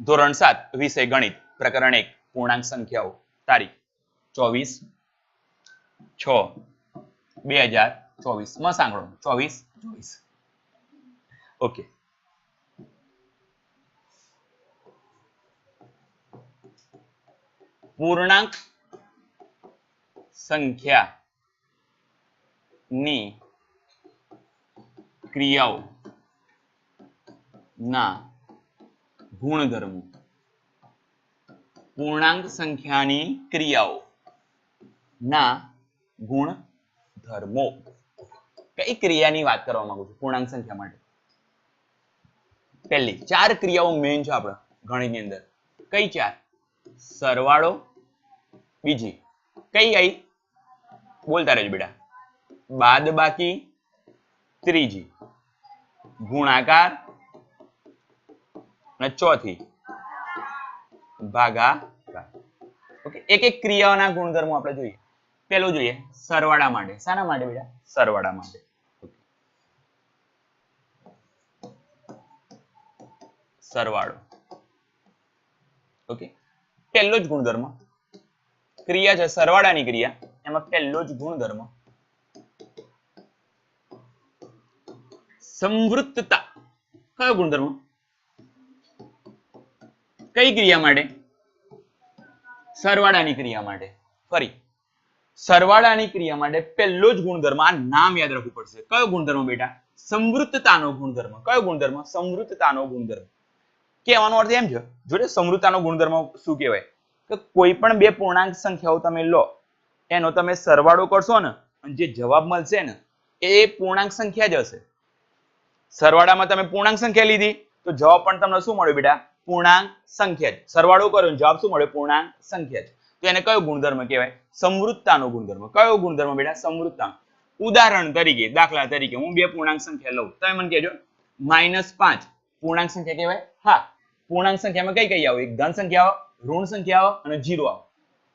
ધોરણ સાત, વિષય ગણિત, પ્રકરણ એક, પૂર્ણાંક સંખ્યાઓ. તારીખ, ચોવીસ, છ, બે હજાર ચોવીસ. માં સાંભળો, ચોવીસ ચોવીસ. ઓકે પૂર્ણાંક સંખ્યા ની ક્રિયાઓ ના ગુણધર્મો. પૂર્ણાંક સંખ્યાની ક્રિયાઓ. ના, ગુણધર્મો. કઈ ક્રિયાની વાત કરવા માંગુ છું પૂર્ણાંક સંખ્યા માટે? પહેલી, ચાર ક્રિયાઓ મેઇન છે આપણે ગણિતની અંદર. કઈ ચાર? સરવાળો. બીજી, કઈ આવી બોલતા રહેજો બેટા. બાદ બાકી ત્રીજી, ગુણાકાર. અને ચોથી ભાગાકાર ઓકે, એક એક ક્રિયાઓના ગુણધર્મો આપણે જોઈએ. પેલું જોઈએ, સરવાળા માટે શાના માટે બેટા? સરવાળા માટે સરવાળો. ઓકે. પહેલો જ ગુણધર્મ. ક્રિયા છે સરવાળાની ક્રિયા. એમાં પહેલો જ ગુણધર્મ. સંવૃત્તતા કયો ગુણધર્મ? કઈ ક્રિયા માટે? સરવાળાની ક્રિયા માટે. ફરી સરવાળાની ક્રિયા માટે પહેલો જ ગુણધર્મ આ નામ યાદ રાખવું પડશે. કયો ગુણધર્મ બેટા? સમૃદ્ધતાનો ગુણધર્મ. કયો ગુણધર્મ? સમૃદ્ધતાનો ગુણધર્મ. કહેવાનો અર્થ એમ છે જોડે સમૃદ્ધતાનો ગુણધર્મ શું કહેવાય? કે કોઈ પણ બે પૂર્ણાંક સંખ્યાઓ તમે લો, એનો તમે સરવાળો કરશો ને, અને જે જવાબ મળશે ને, એ પૂર્ણાંક સંખ્યા જ હશે. સરવાળામાં તમે પૂર્ણાંક સંખ્યા લીધી, તો જવાબ પણ તમને શું મળ્યો બેટા? પૂર્ણાંક સંખ્યા સરવાળો કર્યો જવાબ શું મળ્યો? પૂર્ણાંક સંખ્યા તો એને કયો ગુણધર્મ કહેવાય? સમૃદ્ધતાનો ગુણધર્મ. કયો ગુણધર્મ બેટા? સમૃદ્ધતા ઉદાહરણ તરીકે, દાખલા તરીકે, હું બે પૂર્ણાંક સંખ્યા લઉં. તમે મને કહેજો, માઇનસ પાંચ. પૂર્ણાંક સંખ્યા કહેવાય? હા. પૂર્ણાંક સંખ્યામાં કઈ કઈ આવો? એક ધન સંખ્યા આવો, ઋણ સંખ્યા આવે અને જીરો આવે.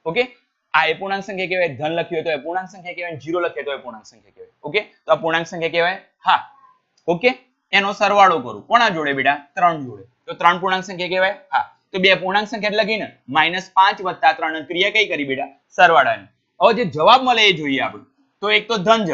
ઓકે? આ એ પૂર્ણાંક સંખ્યા કહેવાય. ધન લખ્યું હોય તો એ પૂર્ણાંક સંખ્યા કહેવાય જીરો લખ્યો તો એ પૂર્ણાંક સંખ્યા કહેવાય. ઓકે? તો આ પૂર્ણાંક સંખ્યા કહેવાય? હા. ઓકે? એનો સરવાળો કરું. કોના જોડે બેટા? ત્રણ જોડે. તો ત્રણ પૂર્ણાંક સંખ્યા કહેવાય? હા. તો બે પૂર્ણાંક સંખ્યા લખીને માઇનસ પાંચ વત્તા ત્રણ ક્રિયા કઈ કરી બેટા? સરવાળાની. હવે જે જવાબ મળે એ જોઈએ આપણે. તો એક તો ધન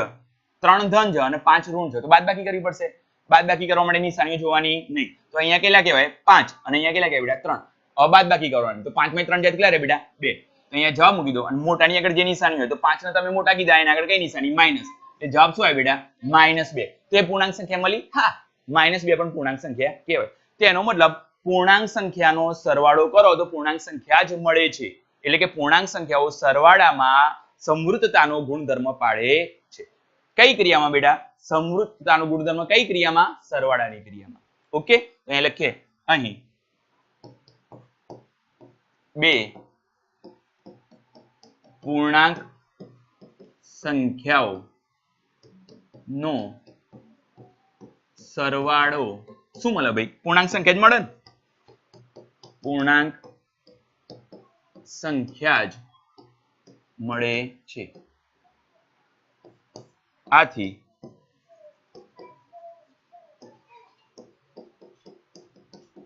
ત્રણ ધન અને પાંચ ઋણ છે તો બાદ બાકી કરવી પડશે. બાદ બાકી કરવા માટે નિશાની જોવાની નહીં. તો અહીંયા કેટલા કહેવાય? પાંચ. અને અહીંયા કેટલા કહેવાય બેટા? ત્રણ. હવે બાદબાકી કરવાની. તો પાંચમાં ત્રણ જાય કેટલા રહે બેટા? બે. તો અહીંયા જવાબ મૂકી દો. અને મોટાની આગળ જે નિશાની હોય, તો પાંચ ને તમે મોટા કીધા. એના આગળ કઈ નિશાની? માઇનસ. એ જવાબ શું આવે બેટા? માઇનસ બે. તો એ પૂર્ણાંક સંખ્યા મળી? હા. માઇનસ બે પણ પૂર્ણાંક સંખ્યા કહેવાય. તેનો મતલબ પૂર્ણાંક સંખ્યાનો સરવાળો કરો તો પૂર્ણાંક સંખ્યા જ મળે છે. એટલે કે પૂર્ણાંક સંખ્યાઓ સરવાળામાં સમૃદ્ધતાનો ગુણધર્મ પાડે છે. કઈ ક્રિયામાં બેટા? સમૃદ્ધતાનો ગુણધર્મ કઈ ક્રિયામાં? સરવાળાની ક્રિયામાં. ઓકે? અહીં લખીએ. અહીં. બે. પૂર્ણાંક સંખ્યાઓ નો સરવાળો શું મળે ભાઈ? પૂર્ણાંક સંખ્યા જ મળે ને? પૂર્ણાંક સંખ્યા જ મળે છે. આથી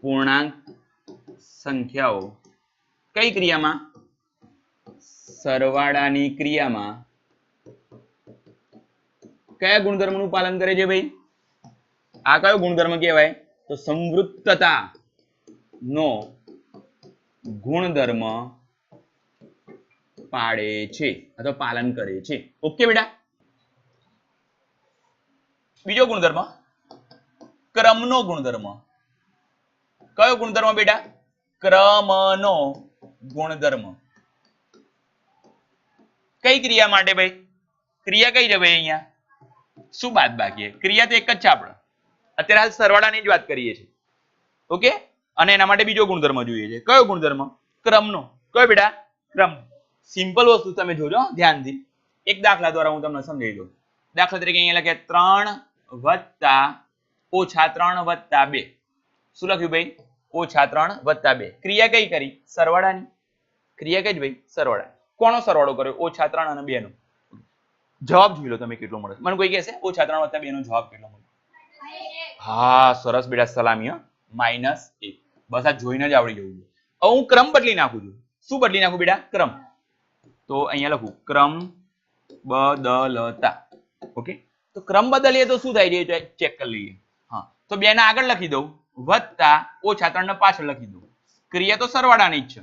પૂર્ણાંક સંખ્યાઓ કઈ ક્રિયામાં? સરવાળાની ક્રિયામાં. કયા ગુણધર્મનું પાલન કરે છે ભાઈ? આ કયો ગુણધર્મ કહેવાય? તો સંવૃત્તતા નો ગુણધર્મ પાડે છે, અથવા પાલન કરે છે. ઓકે બેટા? બીજો ગુણધર્મ, ક્રમનો ગુણધર્મ. કયો ગુણધર્મ બેટા? ક્રમનો ગુણધર્મ. કઈ ક્રિયા માટે ભાઈ? ક્રિયા કઈ છે ભાઈ અહીંયા? શું બાદ બાકી ક્રિયા તો એક જ છે આપણે. અત્યારે હાલ સરવાળાની જ વાત કરીએ છીએ. ઓકે? અને એના માટે બીજો ગુણધર્મ જોઈએ છે. કયો ગુણધર્મ? ક્રમનો. કયો બેટા? ક્રમ. સિમ્પલ વસ્તુ તમે જોજો ધ્યાનથી. એક દાખલા દ્વારા હું તમને સમજાવી દઉં. દાખલા તરીકે અહીંયા લખે ત્રણ વત્તા ઓછા ત્રણ વત્તા બે. શું લખ્યું ભાઈ? ઓછા ત્રણ વત્તા બે. ક્રિયા કઈ કરી? સરવાળાની. ક્રિયા કઈ જ ભાઈ? સરવાળા કોનો સરવાળો કર્યો? ઓછા ત્રણ અને બે નો જવાબ જોઈ લો તમે કેટલો મળે મને કોઈ કહેશે, ઓછા ત્રણ વત્તા બે નો જવાબ કેટલો મળે હા, સરસ બેટા, સલામી માઇનસ એક. બસ આ જોઈને જ આવડી જવું હવે હું ક્રમ બદલી નાખું છું. શું બદલી નાખું બેટા? ક્રમ. તો અહીંયા લખું, ક્રમ બદલતા. ઓકે? તો ક્રમ બદલીએ તો શું થાય? છે ચેક કરી લઈએ. હા. તો બે ને આગળ લખી દઉં, વત્તા ઓછા ત્રણ ને પાછળ લખી દઉં. ક્રિયા તો સરવાળાની જ છે.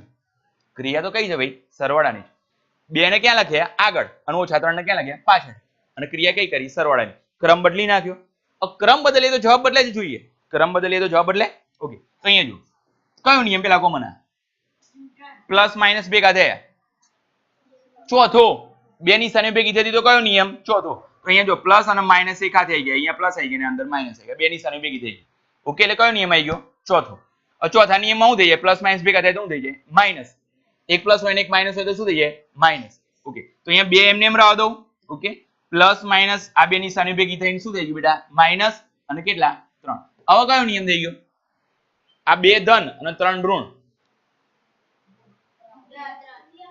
ક્રિયા તો કઈ છે ભાઈ? સરવાળાની બે ને ક્યાં લખ્યા? આગળ. અને ઓછા ત્રણ ને ક્યાં લખ્યા? પાછળ. અને ક્રિયા કઈ કરી? સરવાળાની. ક્રમ બદલી નાખ્યો. ક્રમ બદલે તો જવાબ બદલે જોઈએ. ક્રમ બદલે તો જવાબ બદલે ઓકે તો અહીંયા જો કયો નિયમ પેલા કોમન પ્લસ માઇનસ બે થયા ચોથો. બે ની સામે ભેગી થતી તો કયો નિયમ? ચોથો. અહીંયા જો પ્લસ અને માઇનસ એક આ થઈ ગયા. અહીંયા પ્લસ આવી ગયા અને અંદર માઇનસ આવી ગયા. બે ની સામે ભેગી થઈ ગઈ. ઓકે એટલે કયો નિયમ આવી ગયો? ચોથો. ચોથા નિયમમાં શું થઈ જાય? પ્લસ માઇનસ ભેગા થાય શું થઈ જાય? માઇનસ એક પ્લસ હોય ને એક માઇનસ હોય તો શું થઈ જાય? માઇનસ ઓકે તો અહીંયા બે એમને એમ રાવા દઉં. ઓકે પ્લસ માઇનસ આ બે નિશાની ભેગી થઈને શું થઈ ગયું બેટા? માઇનસ અને કેટલા? ત્રણ. હવે કયો નિયમ થઈ ગયો? આ બે ધન અને ત્રણ ઋણ.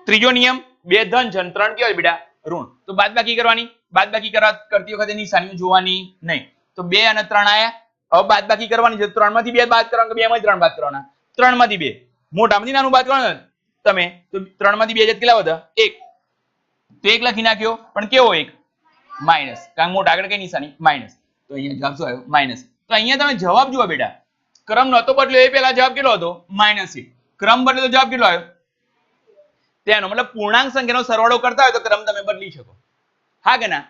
ત્રીજો નિયમ, બે ધન છે ત્રણ કેવાય બેટા, ઋણ. તો બાદબાકી કરવાની? બાદબાકી કરવા કરતી વખતે નિશાનીઓ જોવાની નહીં. તો બે અને ત્રણ આયા. હવે બાદબાકી કરવાની છે ત્રણમાંથી બે બાદ કરવાના બે માંથી ત્રણ બાદ કરવાના? ત્રણમાંથી બે. મોટામાંથી નાનું બાદ કરવાનું તમે? તો ત્રણમાંથી બે કેટલા બધા એક. તો એક લખી નાખ્યો. પણ કેવો એક? માઇનસ. કારણ મોટ આગળ કઈ નિશાની? માઇનસ. તો અહીંયા જવાબ શું આવ્યો? માઇનસ. તો અહીંયા તમે જવાબ જુઓ બેટા. ક્રમ નહોતો બદલ્યો, એ પહેલા જવાબ કેટલો હતો? માઇનસ એક. ક્રમ બદલ્યો તો જવાબ કેટલો આવ્યો? તેનો મતલબ પૂર્ણાંક સંખ્યાનો સરવાળો કરતા હોય તો ક્રમ તમે બદલી શકો. હા કે ના?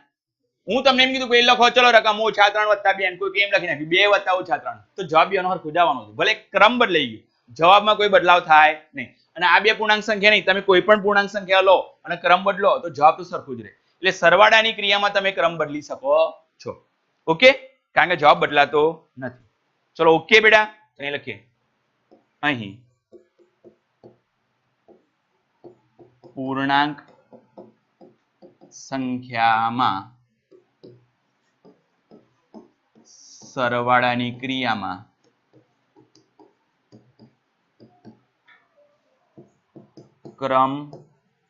હું તમને એમ કીધું કે લખો, ચલો રકમ ઓછા ત્રણ વત્તા બે કોઈ કેમ લખી નાખ્યું બે વત્તા ઓછા ત્રણ. તો જવાબ એનો હરખો જ છે. ભલે ક્રમ બદલાઈ ગયો. જવાબમાં કોઈ બદલાવ થાય નહીં. અને આ બે પૂર્ણાંક સંખ્યા નહીં. તમે કોઈ પણ પૂર્ણાંક સંખ્યા લો અને ક્રમ બદલો તો જવાબ તો સરખું જ રહે. એટલે સરવાળાની ક્રિયામાં તમે ક્રમ બદલી શકો. છો. ઓકે? કારણ કે જવાબ બદલાતો નથી. ચલો ઓકે બેટા? અહીં લખીએ. અહીં. પૂર્ણાંક સંખ્યામાં સરવાળાની ક્રિયામાં ક્રમ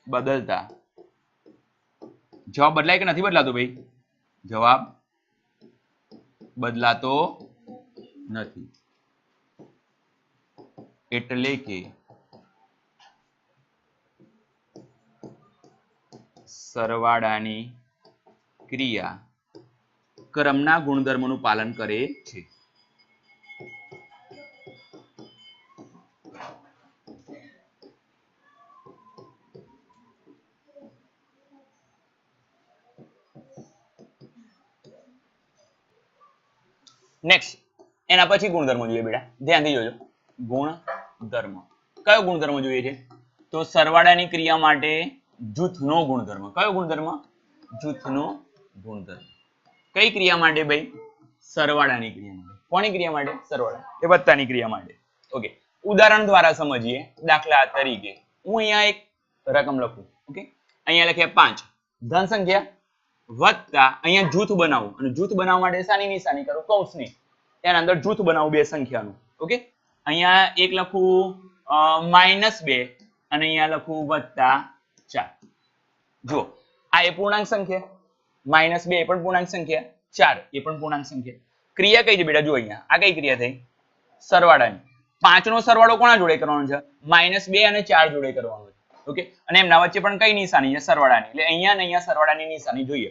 બદલતા જવાબ બદલાય કે નથી બદલાતો ભાઈ? જવાબ બદલાતો નથી. એટલે કે સરવાળાની ક્રિયા ક્રમના ગુણધર્મનું પાલન કરે છે. નેક્સ્ટ એના પછી ગુણધર્મો જોઈએ બેટા. ધ્યાનથી જોજો. ગુણધર્મ. કયો ગુણધર્મ જોઈએ છે? તો સરવાળાની ક્રિયા માટે જૂથનો ગુણધર્મ. કયો ગુણધર્મ? જૂથનો ગુણધર્મ. કઈ ક્રિયા માટે ભાઈ? સરવાળાની ક્રિયા માટે. કોની ક્રિયા માટે? સરવાળા. એ વત્તાની ક્રિયા માટે. ઓકે ઉદાહરણ દ્વારા સમજીએ. દાખલા તરીકે. હું અહીંયા એક રકમ લખું. ઓકે અહીંયા લખ્યા પાંચ. ધન સંખ્યા વત્તા અહીંયા જૂથ બનાવું. અને જૂથ બનાવવા માટે શાની નિશાની કરું કૌંસની એના અંદર જૂથ બનાવું બે સંખ્યાનું. ઓકે? અહીંયા એક લખું માઇનસ બે, અને અહીંયા લખું વત્તા ચાર. જુઓ, આ એ પૂર્ણાંક સંખ્યા. માઇનસ બે એ પણ પૂર્ણાંક સંખ્યા. ચાર એ પણ પૂર્ણાંક સંખ્યા. ક્રિયા કઈ છે બેટા? જો અહીંયા. આ કઈ ક્રિયા થઈ? સરવાળાની. પાંચનો સરવાળો કોના જોડે કરવાનો છે? માઇનસ બે અને ચાર જોડે કરવાનો છે. ઓકે અને એમના વચ્ચે પણ કઈ નિશાની છે? સરવાળાની. એટલે અહીંયા ને અહીંયા સરવાળાની નિશાની જોઈએ.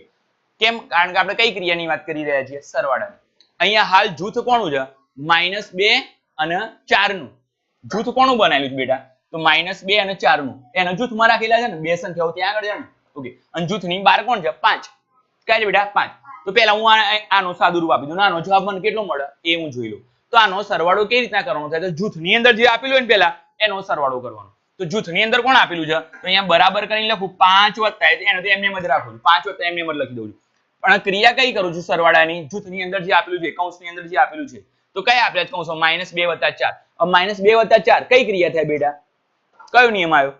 કેમ? કારણ કે આપણે કઈ ક્રિયાની વાત કરી રહ્યા છીએ? સરવાળાની. અહીંયા હાલ જૂથ કોણું છે? માઇનસ બે અને ચારનું જૂથ કોણું બનાવ્યું બેટા? તો માઇનસ બે અને ચારનું એના જૂથમાં રાખેલા છે ને? બે સંખ્યાઓ ત્યાં આગળ છે ને? ઓકે અને જૂથની બાર કોણ છે? પાંચ. કઈ છે બેટા? પાંચ. તો પહેલા હું આનો સાદું રૂપ આપી દઉં. આનો જવાબ મને કેટલો મળે? એ હું જોઈ લઉં. તો આનો સરવાળો કેવી રીતના કરવાનો થાય? તો જૂથની અંદર જે આપેલું હોય ને પહેલા, એનો સરવાળો કરવાનો. તો જૂથની અંદર કોણ આપેલું છે? તો અહીંયા બરાબર કરીને લખું, પાંચ વત્તા એનાથી એને એમને એમ જ રાખું. પાંચ વત્તા એમને એમ જ લખી દઉં છું. પણ ક્રિયા કઈ કરું છું સરવાળાની? જૂથની અંદર જે આપેલું છે કૌંસની અંદર જે આપેલું છે. તો કઈ આપ્યા છે કૌંસો માઇનસ બે વત્તા ચાર. માઇનસ બે વત્તા ચાર કઈ ક્રિયા થાય બેટા? કયો નિયમ આવ્યો?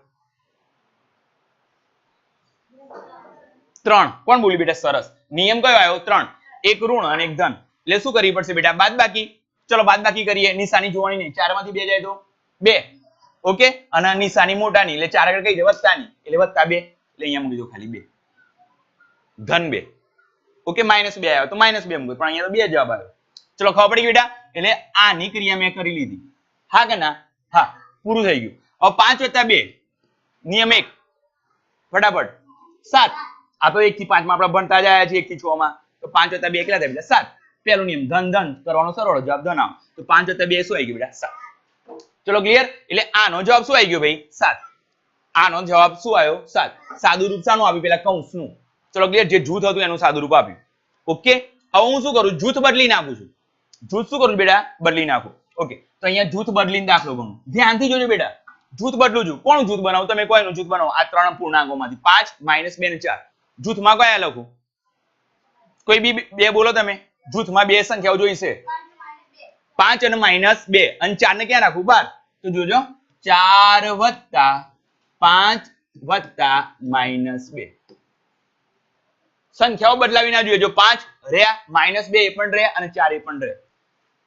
ત્રણ. કોણ બોલ્યું બેટા? સરસ. નિયમ કયો આવ્યો? ત્રણ. એક ઋણ અને એક ધન. એટલે શું કરવી પડશે બેટા? બાદ બાકી ચલો બાદ બાકી કરીએ. નિશાની જોવાની નહીં. ચારમાંથી બે જાય તો? બે. ઓકે? અને નિશાની મોટાની, એટલે ચાર આગળ કઈ છે? વત્તાની. એટલે વત્તા બે. એટલે અહીંયા મૂકી દો ખાલી બે. ધન બે. ઓકે? માઇનસ બે આવ્યો. તો માઇનસ બે મૂક્યો પણ અહીંયા તો બે જવાબ આવ્યો. ચલો, ખબર પડી બેટા? એટલે આની ક્રિયા મેં કરી લીધી. હા કે ના? હા, પૂરું થઈ ગયું. હવે પાંચ વત્તા બે. નિયમ એક. ફટાફટ. સાત. આ તો એક થી પાંચમાં આપણે ભણતા જ આવ્યા છીએ, એક થી છ માં. તો પાંચ વત્તા બે કેટલા થાય બેટા? સાત. પહેલો નિયમ. ધન ધન. કરવાનો સરળ જવાબ ધન આવ. તો પાંચ વત્તા બે શું આવી ગયું બેટા? સાત. ચલો ક્લિયર એટલે આનો જવાબ શું આવી ગયો ભાઈ? સાત. આનો જવાબ શું આવ્યો? સાત. સાદું રૂપ શાનું આપ્યું પેલા કૌંસનું. ચલો ક્લિયર જે જૂથ હતું એનું સાદું રૂપ આપ્યું. ઓકે? હવે હું શું કરું? જૂથ બદલી નાખું છું. જૂથ શું કરું બેટા? બદલી નાખું. ઓકે. તો અહીંયા જૂથ બદલીને દાખલો ગણું. ધ્યાનથી જોજો બેટા. જૂથ બદલું છું. કોણ જૂથ બનાવું? તમે કોઈનું જૂથ બનાવો? આ ત્રણ પૂર્ણાંકોમાંથી. પાંચ, માઇનસ બે ને ચાર. જૂથમાં કયા લખું? કોઈ બી બે બોલો તમે. જૂથમાં બે સંખ્યાઓ જોઈશે. પાંચ અને માઇનસ બે. અને ચાર ને ક્યાં રાખું બાર. તો જોજો. ચાર વત્તા પાંચ વત્તા માઇનસ બે. સંખ્યાઓ બદલાવી ના જોઈએ. જો પાંચ રહ્યા માઇનસ બે એ પણ રહ્યા અને ચાર એ પણ રહ્યા.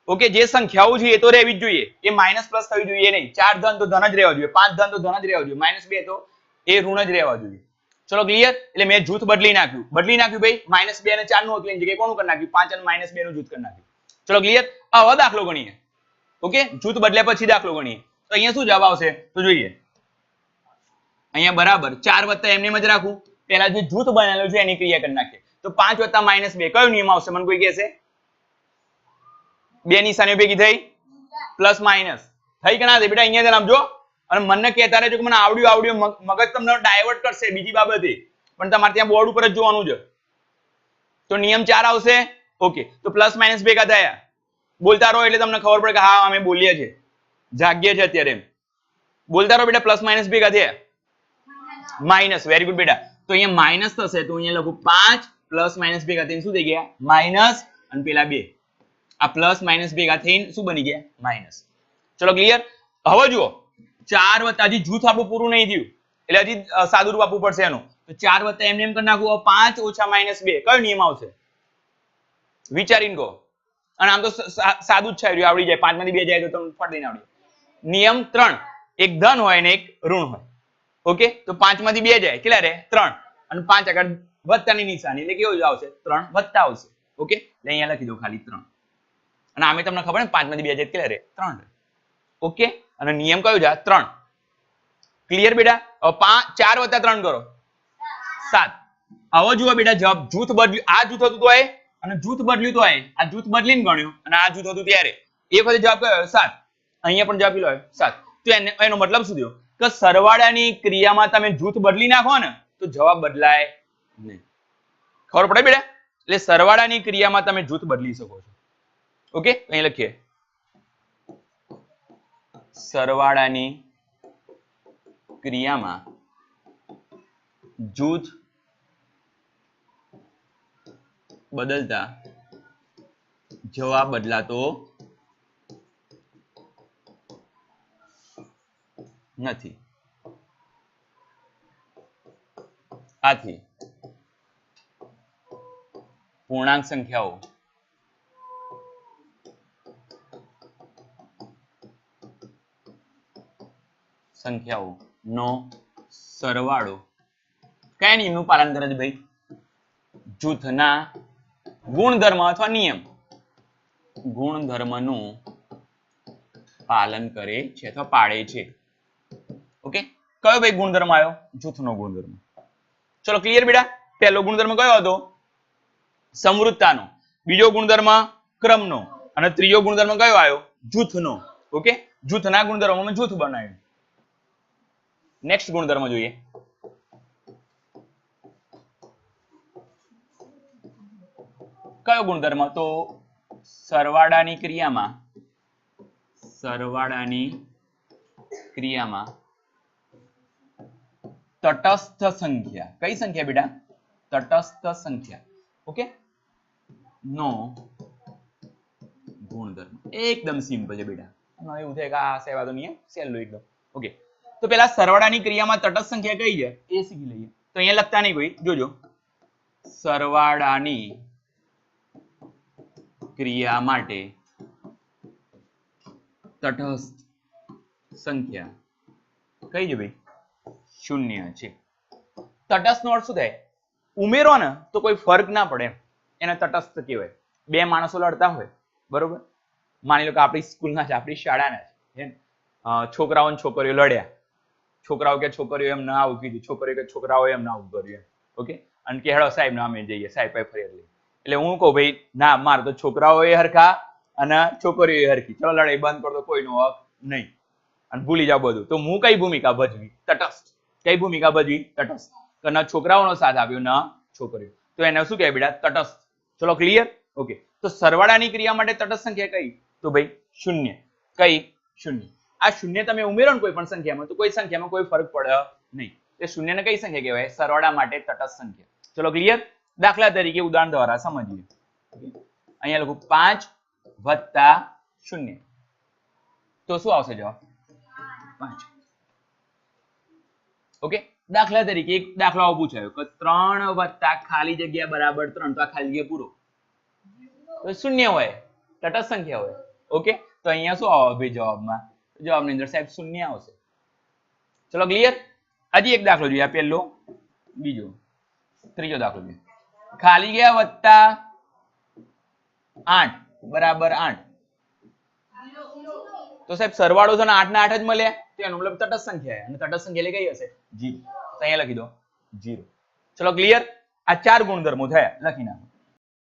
ઓકે, જે સંખ્યાઓ છે એ તો રહેવી જ જોઈએ. એ માઇનસ પ્લસ થવી જોઈએ નહીં. ચાર ધન તો ધન જ રહેવા જોઈએ. પાંચ ધન તો ધન જ રહેવા જોઈએ. માઇનસ બે તો એ ઋણ જ રહેવા જોઈએ. ચલો ક્લિયર એટલે મેં જૂથ બદલી નાખ્યું. બદલી નાખ્યું ભાઈ. માઇનસ બે અને ચારનું હતું જગ્યાએ કોનું કરી નાખ્યું? પાંચ અને માઇનસ બે નું જૂથ કરી નાખ્યું. ચલો ક્લિયર હવે દાખલો ગણીએ. ઓકે? જૂથ બદલ્યા પછી દાખલો ગણીએ. તો અહીંયા શું જવાબ આવશે? તો જોઈએ. અહીંયા બરાબર ચાર વત્તા એમને એમ જ રાખું. પેલા જે જૂથ બનેલું છે એની ક્રિયા કરી નાખીએ. તો પાંચ વત્તા માઇનસ કયો નિયમ આવશે? મને કોઈ કહેશે બે નિશાનીઓ ભેગી થઈ. Plus minus. થઈ કે ના થઈ? બેટા, અહીંયા જણાવજો. અને મને કહેતા રહેજો કે મને આવડ્યું આવડ્યું. મગજ તમને ડાયવર્ટ કરશે બીજી બાબતે. પણ તમારે ત્યાં બોર્ડ ઉપર જ જોવાનું છે. તો નિયમ ચાર આવશે. ઓકે તો પ્લસ માઇનસ ભેગા થયા બોલતા રહો એટલે તમને ખબર પડે કે હા, અમે બોલીએ છીએ. જાગીએ છીએ અત્યારે બોલતા રહો બેટા પ્લસ માઇનસ ભેગા થયા માઇનસ વેરી ગુડ બેટા. તો અહીંયા માઇનસ થશે તો અહીંયા લખું પાંચ પ્લસ માઇનસ ભેગા થઈને શું થઈ ગયા? માઇનસ અને પેલા બે. આ પ્લસ માઇનસ ભેગા થઈને શું બની ગયા? માઇનસ ચલો ક્લિયર હવે જુઓ. ચાર વત્તા હજી જૂથ આપણું પૂરું નહીં થયું. એટલે હજી સાદું રૂપ આપવું પડશે એનું. તો ચાર વત્તા એમને એમ કરી નાખવું પાંચ ઓછા માઇનસ બે. કયો નિયમ આવશે? વિચારીને કહો. અને આમ તો સાદું જ છે, આવડી જાય. પાંચમાંથી બે જાય તો તમને ફટ દઈને આવડી નિયમ ત્રણ. એક ધન હોય ને એક ઋણ હોય. ઓકે? તો પાંચમાંથી બે જાય. કેટલા રહે? ત્રણ. અને પાંચ આગળ વત્તાની નિશાની. એટલે કેવું આવશે? ત્રણ વત્તા આવશે. ઓકે? એટલે અહીંયા લખી દો ખાલી ત્રણ. અને આમે તમને ખબર ને પાંચમાંથી બે જાય કેટલા રહે? ત્રણ ઓકે? અને નિયમ કયો જાય ત્રણ. ક્લિયર બેટા? પાંચ ચાર વત્તા ત્રણ કરો. સાત. આવો જુઓ બેટા, જવાબ જૂથ બદલ્યું આ જૂથ હતું તો એ અને જૂથ બદલ્યું તો આ આ જૂથ બદલીને ગણ્યું. અને આ જૂથ હતું ત્યારે. એ વખતે જવાબ કયો સાત. અહીંયા પણ જવાબ કેટલો સાત. તો એનો મતલબ શું થયો? કે સરવાળાની ક્રિયામાં તમે જૂથ બદલી નાખો ને, તો જવાબ બદલાય નહીં. ખબર પડે બેટા? એટલે સરવાળાની ક્રિયામાં તમે જૂથ બદલી શકો છો. ઓકે? અહીં લખીએ. સરવાળાની ક્રિયામાં જૂથ બદલતા. જવાબ બદલાતો નથી. આથી પૂર્ણાંક સંખ્યાઓ. સંખ્યાઓ નો સરવાળો. કયા નિયમનું પાલન કરે છે ભાઈ? જૂથના ગુણધર્મ અથવા નિયમ. ગુણધર્મનું પાલન કરે છે અથવા પાળે છે. ઓકે? કયો ભાઈ ગુણધર્મ આવ્યો? જૂથનો ગુણધર્મ. ચલો ક્લિયર બેટા? પહેલો ગુણધર્મ કયો હતો? સમૃદ્ધતાનો. બીજો ગુણધર્મ ક્રમનો. અને ત્રીજો ગુણધર્મ કયો આવ્યો? જૂથનો. ઓકે? જૂથના ગુણધર્મોમાં જૂથ બનાવ્યું. નેક્સ્ટ ગુણધર્મ જોઈએ. કયો ગુણધર્મ તો સરવાળાની ક્રિયામાં. સરવાળાની ક્રિયામાં. તટસ્થ સંખ્યા. કઈ સંખ્યા બેટા? તટસ્થ સંખ્યા. ઓકે નો ગુણધર્મ. એકદમ સિમ્પલ છે બેટા. એવું થાય કે આ સેવા તો નહીં સહેલું એકદમ. ઓકે તો પેલા સરવાળાની ક્રિયામાં તટસ્થ સંખ્યા કઈ છે? એ શીખી લઈએ. તો અહીંયા લખતા નહીં ભાઈ જોજો. સરવાળાની ક્રિયા માટે તટસ્થ સંખ્યા કઈ છે શૂન્ય છે. તટસ્થ નો અર્થ શું થાય? ઉમેરો ને તો કોઈ ફરક ના પડે. એને તટસ્થ કહેવાય. બે માણસો લડતા હોય, બરોબર? માની લો કે આપણી સ્કૂલના છે, આપણી શાળાના છે ને? છોકરાઓ અને છોકરીઓ લડ્યા. છોકરાઓ કે છોકરીઓ એમ ના આવું કીધું, છોકરીઓ કે છોકરાઓ એમ ના આવું કર્યું ઓકે? અને કે હેડો સાહેબ નામે જઈએ, સાહેબ ફરિયાદ લઈએ એટલે હું કહું ભાઈ, ના, મારે તો છોકરાઓ એ હરખા અને છોકરીઓ એ હરખી. ચલો, લડાઈ બંધ કરો કોઈનો હક નહીં. અને ભૂલી જાઓ બધું. તો હું કઈ ભૂમિકા ભજવી? તટસ્થ. કઈ ભૂમિકા ભજવી? તટસ્થ. તો ના છોકરાઓનો સાથ આપ્યો, ના છોકરીઓ. તો એને શું કહેવાય બેટા? તટસ્થ. ચલો ક્લિયર ઓકે તો સરવાળાની ક્રિયા માટે તટસ્થ સંખ્યા કઈ? તો ભાઈ, શૂન્ય. કઈ? શૂન્ય. આ શૂન્ય તમે ઉમેરો ને કોઈ પણ સંખ્યામાં, તો કોઈ સંખ્યામાં કોઈ ફરક પડે નહીં. એ શૂન્યને કઈ સંખ્યા કહેવાય? સરવાળા માટે તટસ્થ સંખ્યા. ચલો ક્લિયર દાખલા તરીકે ઉદાહરણ દ્વારા સમજીએ. અહીંયા લખું પાંચ વત્તા શૂન્ય. તો શું આવશે જવાબ? પાંચ. ઓકે? દાખલા તરીકે એક દાખલો આવો પૂછાયો કે ત્રણ વત્તા ખાલી જગ્યા બરાબર ત્રણ, તો આ ખાલી જગ્યા પૂરો. શૂન્ય હોય, તટસ્થ સંખ્યા હોય. ઓકે? તો અહીંયા શું આવે ભાઈ જવાબમાં? જવાબની અંદર સાહેબ શૂન્ય આવશે. ચલો ક્લિયર હજી એક દાખલો જોઈએ પહેલો, બીજો, ત્રીજો દાખલો જોઈએ. ખાલી ગયા વત્તા આઠ. બરાબર આઠ. તો સાહેબ સરવાળો છે ને આઠ ના આઠ જ મળ્યા તો એનો મતલબ તટસ્થ સંખ્યા અને તટસ્થ સંખ્યા એટલે કઈ હશે? જીરો. અહીંયા લખી દો. જીરો. ચલો ક્લિયર આ ચાર ગુણધર્મો થયા લખી નાખો